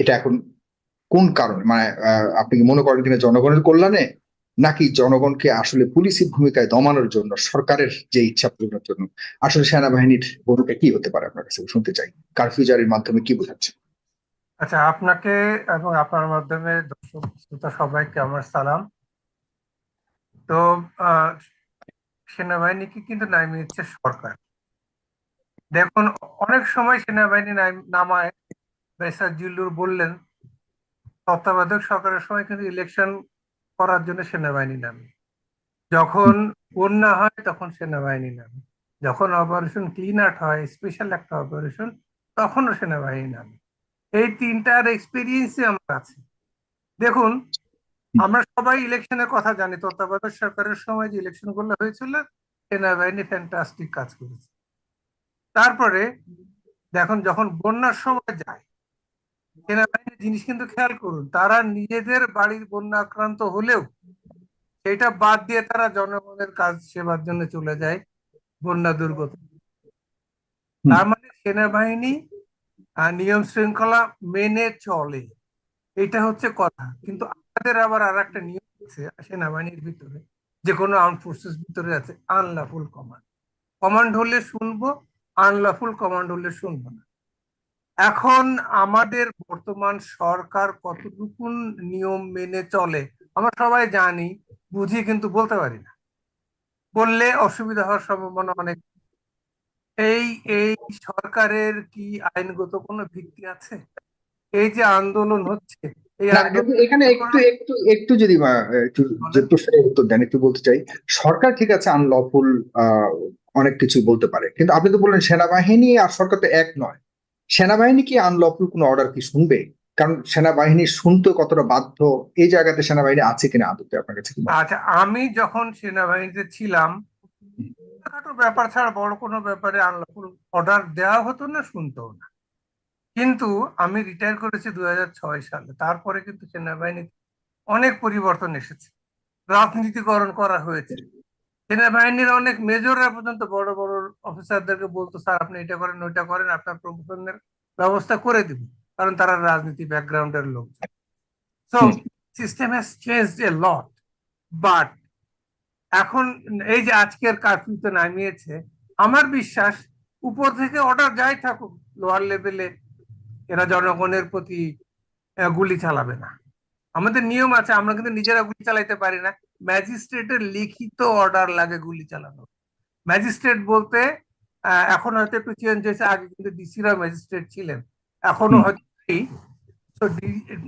এটা এখন কোন কারণ? মানে আপনি মনে করেন কিনা জনগণের কল্যাণে? নাকি জনগণকে আসলে পুলিশি ভূমিকায় দমানোর জন্য, সরকারের যে ইচ্ছা পূরণের জন্য? আসলে সেনাবাহিনীর ভূমিকা কি হতে পারে আপনার কাছে? শুনতে চাই। কারফিউ জারির মাধ্যমে কি বোঝাচ্ছে আচ্ছা আপনাকে এবং আপনার মাধ্যমে দর্শক, শ্রোতা সবাইকে আমার সালাম। তো সেনাবাহিনীকে কিন্তু নামিয়েছে সরকার? দেখুন, অনেক সময় সেনাবাহিনী নামায়। বেসার জিল্লুর বললেন, তত্ত্বাবধায়ক সরকারের সময় কিন্তু ইলেকশন করার জন্য সেনাবাহিনী নামে। যখন বন্যা হয়, তখন সেনাবাহিনী নামে। যখন অপারেশন ক্লিন আর্ট হয় স্পেশাল একটা অপারেশন তখনও সেনাবাহিনী নামে। এই তিনটার এক্সপিরিয়েন্সই আমার আছে। দেখুন, আমরা সবাই ইলেকশনের কথা জানি। তত্ত্বাবধায়ক সরকারের সময় যে ইলেকশনগুলো হয়েছিল, সেনাবাহিনী ফ্যান্টাস্টিক কাজ করেছে। তারপরে, দেখুন, যখন বন্যার সময় যায় সেনাবাহিনীর জিনিস কিন্তু খেয়াল করুন তারা নিজেদের বাড়ির বন্যা আক্রান্ত হলেও সেটা বাদ দিয়ে তারা জনগণের কাজ সেবার জন্য চলে যায় বন্যা দুর্গত। তার মানে সেনাবাহিনী নিয়ম শৃঙ্খলা মেনে চলে এটা হচ্ছে কথা। কিন্তু আমাদের আবার আর একটা নিয়ম আছে সেনাবাহিনীর ভিতরে যে কোনো আর্ম ফোর্সেস ভিতরে আছে আনলাফুল কমান্ড কমান্ড হলে শুনব আনলাফুল কমান্ড হলে শুনব না। এখন আমাদের বর্তমান সরকার কতটুকু নিয়ম মেনে চলে আমরা সবাই জানি বুঝি কিন্তু বলতে পারি না। বললে অসুবিধা হওয়ার সম্ভাবনা অনেক। এই এই সরকারের কি আইনগত কোনো ভিত্তি আছে? এই যে আন্দোলন হচ্ছে এখানে একটু একটু একটু যদি একটু যে প্রশ্নের উত্তর দেন একটু বলতে চাই। সরকার ঠিক আছে আনলফুল অনেক কিছু বলতে পারে কিন্তু আপনি তো বললেন সেনাবাহিনী আর সরকার তো এক নয়। সেনাবাহিনী কি আনলফুল কোনো অর্ডার কি শুনবে? কারণ সেনাবাহিনী শুনতে কতটা বাধ্য, এই জায়গাতে সেনাবাহিনী আছে কিনা আদতে আপনার কাছে? আচ্ছা আমি যখন সেনাবাহিনীতে ছিলাম ব্যাপার ছাড়া, বড় কোনো ব্যাপারে আনলফুল অর্ডার দেওয়া হতো না, শুনতেও না। কিন্তু আমি রিটায়ার করেছি দুই হাজার ছয় সালে। তারপরে কিন্তু সেনাবাহিনীতে অনেক পরিবর্তন এসেছে। রাজনীতিকরণ করা হয়েছে। সেনাবাহিনীর অনেক মেজররা পর্যন্ত বড় বড় অফিসারদেরকে বলতো স্যার আপনি এটা করেন ওইটা করেন আপনার প্রমোশনের ব্যবস্থা করে দিব। কারণ তারা রাজনীতি ব্যাকগ্রাউন্ডের লোক। So system has change a lot but এখন এই যে আজকের কারফিউতে নামিয়েছে আমার বিশ্বাস উপর থেকে অর্ডার যাই থাকুক লোয়ার লেভেলে এরা জনগণের প্রতি গুলি চালাবে না। আমাদের নিয়ম আছে আমরা কিন্তু নিজেরা গুলি চালাইতে পারি না। ম্যাজিস্ট্রেটের লিখিত অর্ডার লাগে গুলি চালানো ম্যাজিস্ট্রেট বলতে এখন হয়তো একটু চেঞ্জ হয়েছে আগে কিন্তু ডিসিরা ম্যাজিস্ট্রেট ছিলেন। এখনও হয়তো তো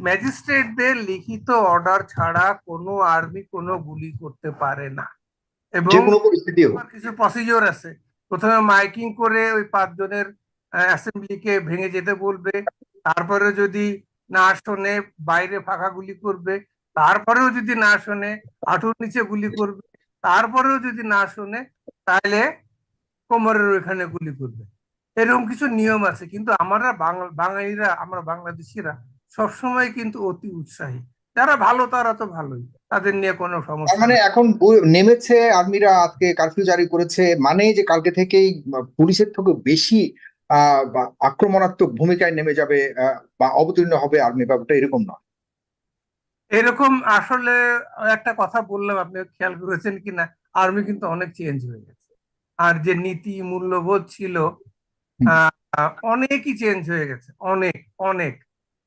ম্যাজিস্ট্রেটদের লিখিত অর্ডার ছাড়া কোনো আর্মি কোনো গুলি করতে পারে না। এবং কিছু প্রসিজিওর আছে। প্রথমে মাইকিং করে ওই পাঁচজনের অ্যাসেম্বলিকে ভেঙে যেতে বলবে। তারপরে যদি না শোনে বাইরে ফাঁকা গুলি করবে তারপরেও যদি না শোনে হাঁটুর নিচে গুলি করবে তারপরেও যদি না শোনে তাহলে কোমরের ওইখানে গুলি করবে। এরকম কিছু নিয়ম আছে কিন্তু আমরা বাঙালিরা আমরা বাংলাদেশিরা সবসময় কিন্তু অতি উৎসাহী। যারা ভালো তারা তো ভালোই তাদের নিয়ে কোনো সমস্যা মানে এখন নেমেছে আর্মিরা আজকে কারফিউ জারি করেছে মানে যে কালকে থেকেই পুলিশের থেকে বেশি আক্রমণাত্মক ভূমিকায় নেমে যাবে আহ, বা অবতীর্ণ হবে আর্মি ব্যাপারটা এরকম নয়। এরকম আসলে একটা কথা বললাম আপনি খেয়াল করেছেন কিনা? আর্মি কিন্তু অনেক চেঞ্জ হয়ে গেছে। আর যে নীতি মূল্যবোধ ছিল অনেকই চেঞ্জ হয়ে গেছে। অনেক অনেক।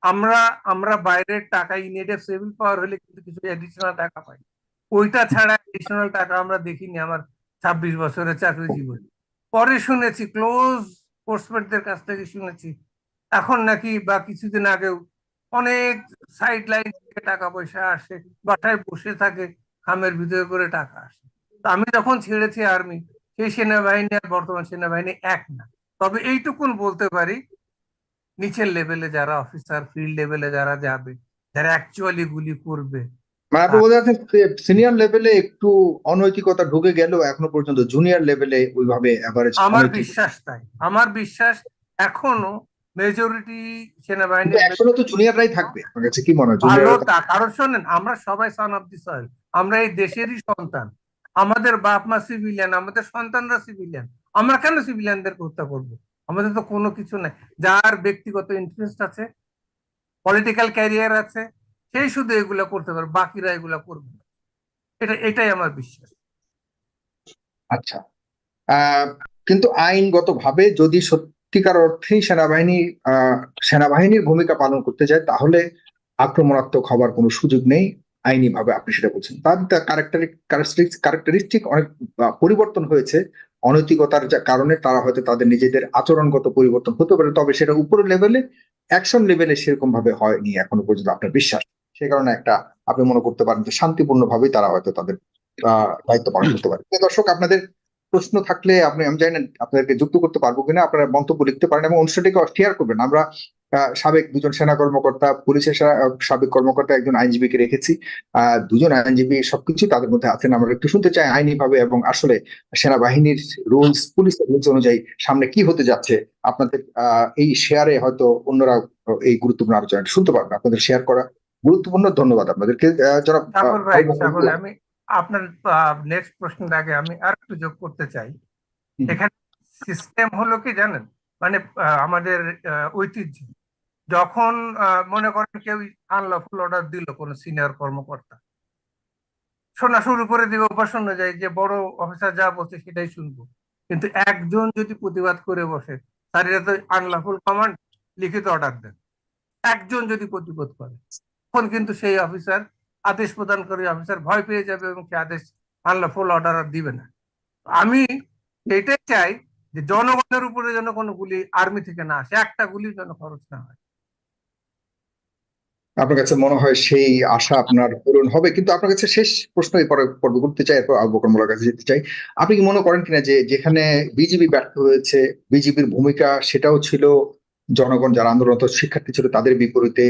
আমরা আমরা বাইরের টাকা ইউনাইটেড সিভিল পাওয়ার হলে কিন্তু কিছু এডিশনাল টাকা পাই। ওইটা ছাড়া এডিশনাল টাকা আমরা দেখিনি আমার ছাব্বিশ বছরের চাকরি জীবনে। পরে শুনেছি ক্লোজ ফোর্সমেন্টদের কাছ থেকে শুনেছি। এখন নাকি বা কিছুদিন আগেও অনেক সাইড লাইন থেকে টাকা পয়সা আসে বাসায় বসে থাকে খামের ভিতরে করে টাকা আসে। তো আমি যখন ছেড়েছি আর্মি সেই সেনাবাহিনী আর বর্তমান সেনাবাহিনী এক না। তবে এইটুকুন বলতে পারি নিচের লেভেলে যারা অফিসার ফিল্ড লেভেলে যারা যাবে যারা অ্যাকচুয়ালি গুলি করবে মানে আপনি বোঝা সিনিয়র লেভেলে একটু অনৈতিকতা ঢুকে গেলেও এখনও পর্যন্ত জুনিয়র লেভেলে ওইভাবে আমার বিশ্বাস তাই। আমার বিশ্বাস এখনও মেজরিটি সেনাবাহিনী একশো তো জুনিয়ররাই থাকবে কাছে কি মনে হয়? কারণ শোনেন আমরা সবাই সান অফ দি সয়েল আমরা এই দেশেরই সন্তান। আমাদের বাপ মা সিভিলিয়ান আমাদের সন্তানরা সিভিলিয়ান আমরা কেন সিভিলিয়ানদের হত্যা করব? আমাদের তো কোনো কিছু নাই। যার ব্যক্তিগত ইন্টারেস্ট আছে পলিটিক্যাল ক্যারিয়ার আছে সেই শুধু এগুলা করতে পারে বাকিরা এগুলা করবে না। এটা এটাই আমার বিশ্বাস। আচ্ছা। আহ, কিন্তু আইনগতভাবে যদি সত্যিকার অর্থেই সেনাবাহিনী সেনাবাহিনীর ভূমিকা পালন করতে যায় তাহলে আক্রমণাত্মক হবার কোনো সুযোগ নেই আইনি ভাবে আপনি সেটা বলছেন। তার ক্যারেক্টারিস্টিক অনেক পরিবর্তন হয়েছে। অনৈতিকতার কারণে তারা হয়তো তাদের নিজেদের আচরণগত পরিবর্তন হতে পারে, তবে সেটা উপরের লেভেলে অ্যাকশন লেভেলে সেরকম ভাবে হয়নি এখনও পর্যন্ত আপনার বিশ্বাস। সে কারণে একটা আপনি মনে করতে পারেন যে শান্তিপূর্ণ ভাবেই তারা হয়তো তাদের দায়িত্ব পালন করতে পারে। দর্শক, আপনাদের প্রশ্ন থাকলে আপনি আমি জানি না আপনাদেরকে যুক্ত করতে পারব কিনা আপনারা মন্তব্য লিখতে পারেন এবং অনুষ্ঠানটিকে শেয়ার করবেন। আমরা সাবেক দুজন সেনা কর্মকর্তা পুলিশের সাবেক কর্মকর্তা একজন আইনজীবীকে রেখেছি। আহ দুজন আইনজীবী সবকিছু তাদের মধ্যে আছেন। আমরা একটু শুনতে চাই আইনি ভাবে এবং আসলে সেনাবাহিনীর রুলস পুলিশের রুলস অনুযায়ী সামনে কি হতে যাচ্ছে। আপনাদের আহ এই শেয়ারে হয়তো অন্যরা এই গুরুত্বপূর্ণ আলোচনাটা শুনতে পারবেন আপনাদের শেয়ার করা গুরুত্বপূর্ণ। ধন্যবাদ আপনাদেরকে। জনাব। আমি আপনার নেক্সট প্রশ্নের আগে আমি আর একটু যোগ করতে চাই। এখানে সিস্টেম হলো কি জানেন? মানে আমাদের ঐতিহ্য। যখন মনে করেন কেউ আনলফুল অর্ডার দিল কোনো সিনিয়র কর্মকর্তা। শোনা শুরু করে দিবে উপাসন অনুযায়ী যে বড় অফিসার যা বলছে সেটাই শুনব। কিন্তু একজন যদি প্রতিবাদ করে বসে তার এটা তো আনলফুল কমান্ড লিখিত অর্ডার দেন। একজন যদি প্রতিবাদ করে তখন কিন্তু সেই অফিসার আদেশ প্রদান করে অফিসার ভয় পেয়ে যাবে এবং সে আদেশ আনলফুল অর্ডার আর দিবে না। আমি এটাই চাই যে জনগণের উপরে যেন কোনো গুলি আর্মি থেকে না আসে, একটা গুলি যেন খরচ না হয়। আপনার কাছে মনে হয় সেই আশা আপনার পূরণ হবে? কিন্তু আপনার কাছে শেষ প্রশ্ন পরে পর্ব করতে চাই, এরপর আবু মোল্লার কাছে যেতে চাই। আপনি কি মনে করেন কিনা যে যেখানে বিজিবি ব্যর্থ হয়েছে, বিজিবির ভূমিকা সেটাও ছিল জনগণ যারা আন্দোলনরত শিক্ষার্থী ছিল তাদের বিপরীতে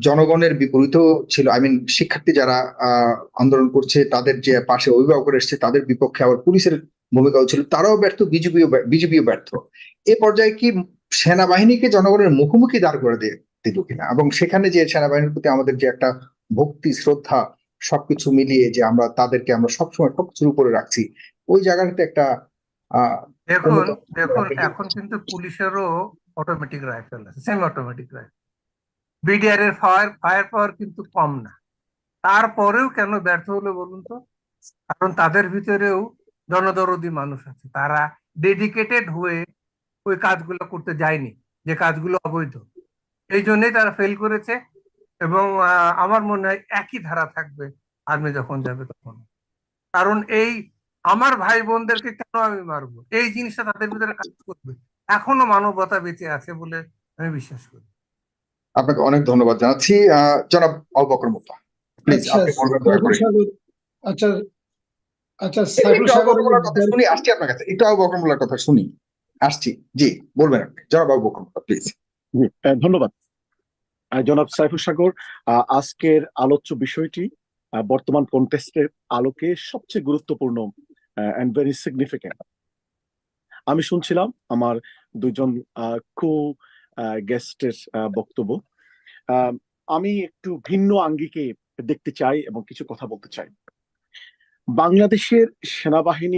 জনগণের বিপরীতেও ছিল। আই মিন শিক্ষার্থী যারা আন্দোলন করছে তাদের যে পাশে অভিভাবক এসছে তাদের বিপক্ষে আবার পুলিশের ভূমিকাও ছিল। তারাও ব্যর্থ বিজিবিও বিজেপিও ব্যর্থ। এ পর্যায়ে কি সেনাবাহিনীকে জনগণের মুখোমুখি দাঁড় করে দিয়ে দিল কিনা? এবং সেখানে যে সেনাবাহিনীর প্রতি আমাদের যে একটা ভক্তি শ্রদ্ধা সবকিছু মিলিয়ে যে আমরা তাদেরকে আমরা সবসময় সবকিছুর উপরে রাখছি ওই জায়গাটাতে একটা আহ দেখুন দেখুন এখন কিন্তু পুলিশেরও অটোমেটিক রাইফেল আছে সেমি অটোমেটিক রাইফেল বিডিআর এর ফায়ার ফায়ার পাওয়ার কিন্তু কম না। তারপরেও কেন ব্যর্থ হলো বলুন তো? কারণ তাদের ভিতরেও জনদরদি মানুষ আছে। তারা ডেডিকেটেড হয়ে ওই কাজগুলো করতে যায়নি, যে কাজগুলো অবৈধ। এই জন্যই তারা ফেল করেছে এবং আমার মনে হয় একই ধারা থাকবে আর্মি যখন যাবে তখন। কারণ এই আমার ভাই বোনদেরকে কেন আমি মারবো? এই জিনিসটা তাদের ভিতরে কাজ করবে। এখনও মানবতা বেঁচে আছে বলে আমি বিশ্বাস করি। আপনাকে অনেক ধন্যবাদ জানাচ্ছি। আহ জনাব আবু বকর প্লিজ আচ্ছা আপনি আচ্ছা আচ্ছা কথা শুনি আসছি আপনার কাছে। একটু আবু বকর কথা শুনি। আসছি জি বলবেন আপনি। জনাব আবু বকর প্লিজ। জি, আহ, ধন্যবাদ। জনাব সাইফুল সাগর আহ, আজকের আলোচ্য বিষয়টি আহ, বর্তমান কনটেস্টের আলোকে সবচেয়ে গুরুত্বপূর্ণ অ্যান্ড ভেরি সিগনিফিক্যান্ট আমি শুনছিলাম আমার দুজন কো গেস্টের বক্তব্য। আমি একটু ভিন্ন আঙ্গিকে দেখতে চাই এবং কিছু কথা বলতে চাই। বাংলাদেশের সেনাবাহিনী